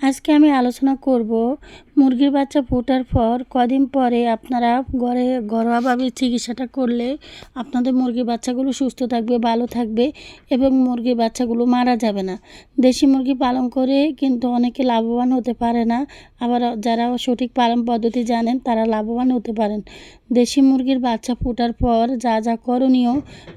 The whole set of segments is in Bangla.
আজকে আমি আলোচনা করব মুরগির বাচ্চা ফোটার পর কদিন পরে আপনারা ঘরে ঘরোয়াভাবে চিকিৎসাটা করলে আপনাদের মুরগির বাচ্চাগুলো সুস্থ থাকবে, ভালো থাকবে এবং মুরগির বাচ্চাগুলো মারা যাবে না। দেশি মুরগি পালন করে কিন্তু অনেকে লাভবান হতে পারে না। আবার যারা সঠিক পালন পদ্ধতি জানেন তারা লাভবান হতে পারেন। দেশি মুরগির বাচ্চা ফোটার পর যা যা করণীয়,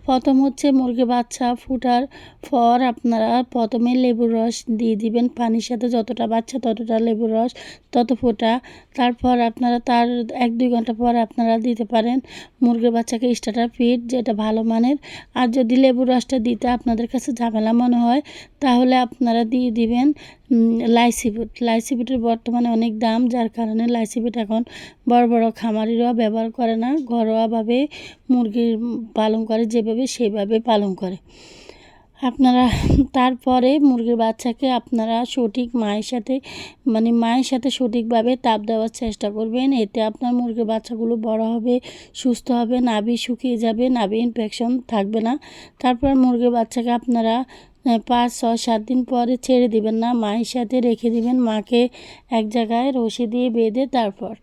প্রথম হচ্ছে মুরগির বাচ্চা ফোটার পর আপনারা প্রথমে লেবুর রস দিয়ে দিবেন। পানির সাথে যতটা বাচ্চা ততটা লেবুর রস, তত ফোটা তারপর আপনারা তার এক দুই ঘণ্টা পর আপনারা দিতে পারেন মুরগির বাচ্চাকে স্টার্টার ফিড যেটা ভালো মানের। আর যদি লেবুর রসটা দিতে আপনাদের কাছে ঝামেলা মনে হয়, তাহলে আপনারা দিয়ে দিবেন লাইসিবিট লাইসিবিটের বর্তমানে অনেক দাম, যার কারণে লাইসিবিট এখন বড় বড় খামারিরাও ব্যবহার করে না। ঘরোয়াভাবে মুরগির পালন করে, যেভাবে সেভাবে পালন করে। আপনারা তারপরে মুরগির বাচ্চাকে আপনারা সঠিক মায়ের সাথে মানে মায়ের সাথে সঠিকভাবে তাপ দেওয়ার চেষ্টা করবেন। এতে আপনার মুরগির বাচ্চাগুলো বড় হবে, সুস্থ হবে, নাভি শুকিয়ে যাবে, নাভি ইনফেকশন থাকবে না। তারপর মুরগির বাচ্চাকে আপনারা পাঁচ, ছয়, সাত দিন পরে ছেড়ে দিবেন না। মায়ের সাথে রেখে দিবেন, মাকে এক জায়গায় রশি দিয়ে বেঁধে তারপর।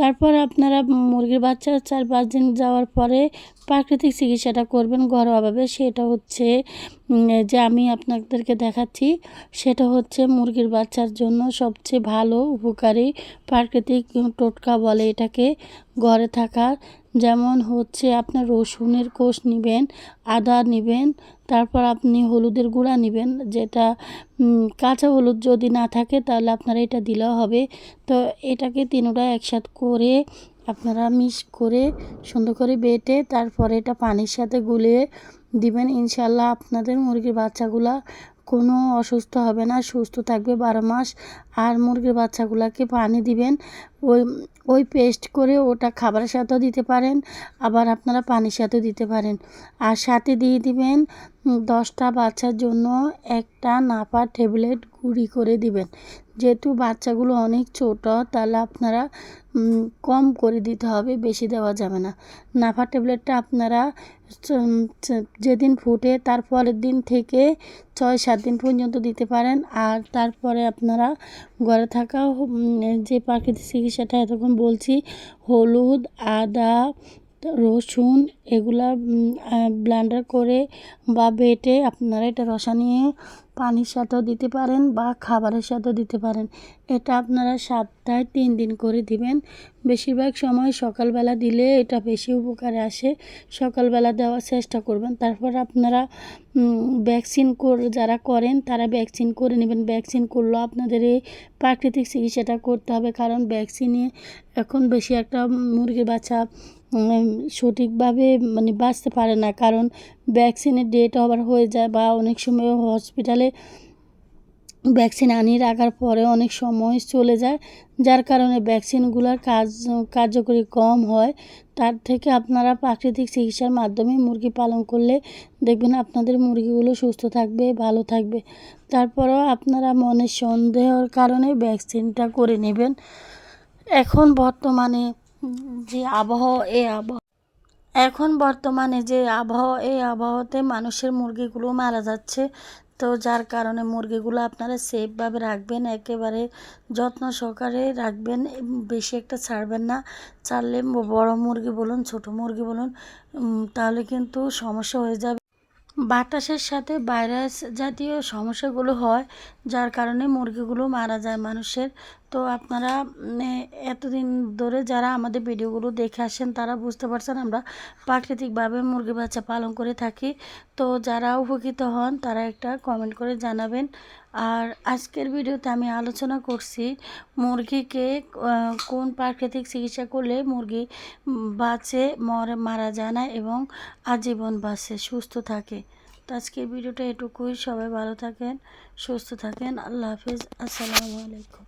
তারপর আপনারা মুরগির বাচ্চা চার, পাঁচ দিন যাওয়ার পরে প্রাকৃতিক চিকিৎসাটা করবেন ঘরোয়াভাবে সেটা হচ্ছে যে আমি আপনাদেরকে দেখাচ্ছি, সেটা হচ্ছে মুরগির বাচ্চার জন্য সবচেয়ে ভালো, উপকারী প্রাকৃতিক টোটকা বলে এটাকে ঘরে থাকা। যেমন হচ্ছে আপনার রসুনের কোষ নেবেন, আদা নেবেন, তারপর আপনি হলুদের গুঁড়া নেবেন, যেটা কাঁচা হলুদ যদি না থাকে তাহলে আপনারা এটা দিলেও হবে। তো এটাকে তিনোটা একসাথে করে আপনারা মিক্স করে সুন্দর করে বেটে তারপরে এটা পানির সাথে গুলিয়ে দিবেন। ইনশাল্লাহ আপনাদের মুরগির বাচ্চাগুলা কোনো অসুস্থ হবে না, সুস্থ থাকবে বারো মাস। আর মুরগির বাচ্চাগুলোকে পানি দিবেন, ওই ওই পেস্ট করে ওটা খাবারের সাথেও দিতে পারেন, আবার আপনারা পানির সাথেও দিতে পারেন। আর সাথে দিয়ে দিবেন দশটা বাচ্চার জন্য একটা নাপা ট্যাবলেট গুঁড়ি করে দিবেন। যেহেতু বাচ্চাগুলো অনেক ছোট, তাহলে আপনারা কম করে দিতে হবে, বেশি দেওয়া যাবে না। নাফা ট্যাবলেটটা আপনারা যেদিন ফুটে তার পরের দিন থেকে ছয় সাত দিন পর্যন্ত দিতে পারেন। আর তারপরে আপনারা ঘরে থাকা যে প্রাকৃতিক চিকিৎসাটা এতক্ষণ বলছি, হলুদ, আদা রসুন এগুলা ব্লেন্ডার করে বা বেটে আপনারা এটা রসা নিয়ে পানির সাথেও দিতে পারেন বা খাবারের সাথেও দিতে পারেন। এটা আপনারা সপ্তাহে তিন দিন করে দিবেন। বেশিরভাগ সময় সকালবেলা দিলে এটা বেশি উপকারে আসে। সকালবেলা দেওয়ার চেষ্টা করবেন। তারপর আপনারা ভ্যাকসিন যারা করেন তারা ভ্যাকসিন করে নেবেন। ভ্যাকসিন করলেও আপনাদের এই প্রাকৃতিক চিকিৎসাটা করতে হবে। কারণ ভ্যাকসিনে এখন বেশি একটা মুরগির বাচ্চা সঠিকভাবে মানে বাঁচতে পারে না। কারণ ভ্যাকসিনের ডেট আবার হয়ে যায় বা অনেক সময় হসপিটালে ভ্যাকসিন আনিয়ে রাখার পরে অনেক সময় চলে যায়। যার কারণে ভ্যাকসিনগুলোর কাজ, কার্যকরী কম হয়। তার থেকে আপনারা প্রাকৃতিক চিকিৎসার মাধ্যমে মুরগি পালন করলে দেখবেন আপনাদের মুরগিগুলো সুস্থ থাকবে, ভালো থাকবে। তারপরেও আপনারা মনে সন্দেহের কারণে ভ্যাকসিনটা করে নেবেন। এখন বর্তমানে যে আবহাওয়া এই আবহাওয়া। এখন বর্তমানে যে আবহাওয়া এই আবহাওয়াতে মানুষের মুরগিগুলো মারা যাচ্ছে। তো যার কারণে মুরগিগুলো আপনারা সেফভাবে রাখবেন, একেবারে যত্ন সহকারে রাখবেন, বেশি একটা ছাড়বেন না। ছাড়লে বড় মুরগি বলুন, ছোট মুরগি বলুন তাহলে কিন্তু সমস্যা হয়ে যাবে। বাতাসের সাথে ভাইরাস জাতীয় সমস্যাগুলো হয়, যার কারণে মুরগিগুলো মারা যায় মানুষের। তো আপনারা এতদিন ধরে যারা আমাদের ভিডিওগুলো দেখে আসেন, তারা বুঝতে পারছেন আমরা প্রাকৃতিকভাবে মুরগি বাচ্চা পালন করে থাকি। তো যারা উপকৃত হন, তারা একটা কমেন্ট করে জানাবেন। আর আজকের ভিডিওতে আমি আলোচনা করছি মুরগিকে কোন প্রাকৃতিক চিকিৎসা করলে মুরগি বাঁচে, মরে, মারা যায় না এবং আজীবন বাঁচে, সুস্থ থাকে। তো আজকের ভিডিওটা এটুকুই। সবাই ভালো থাকেন, সুস্থ থাকেন। আল্লাহ হাফিজ। আসসালামু আলাইকুম।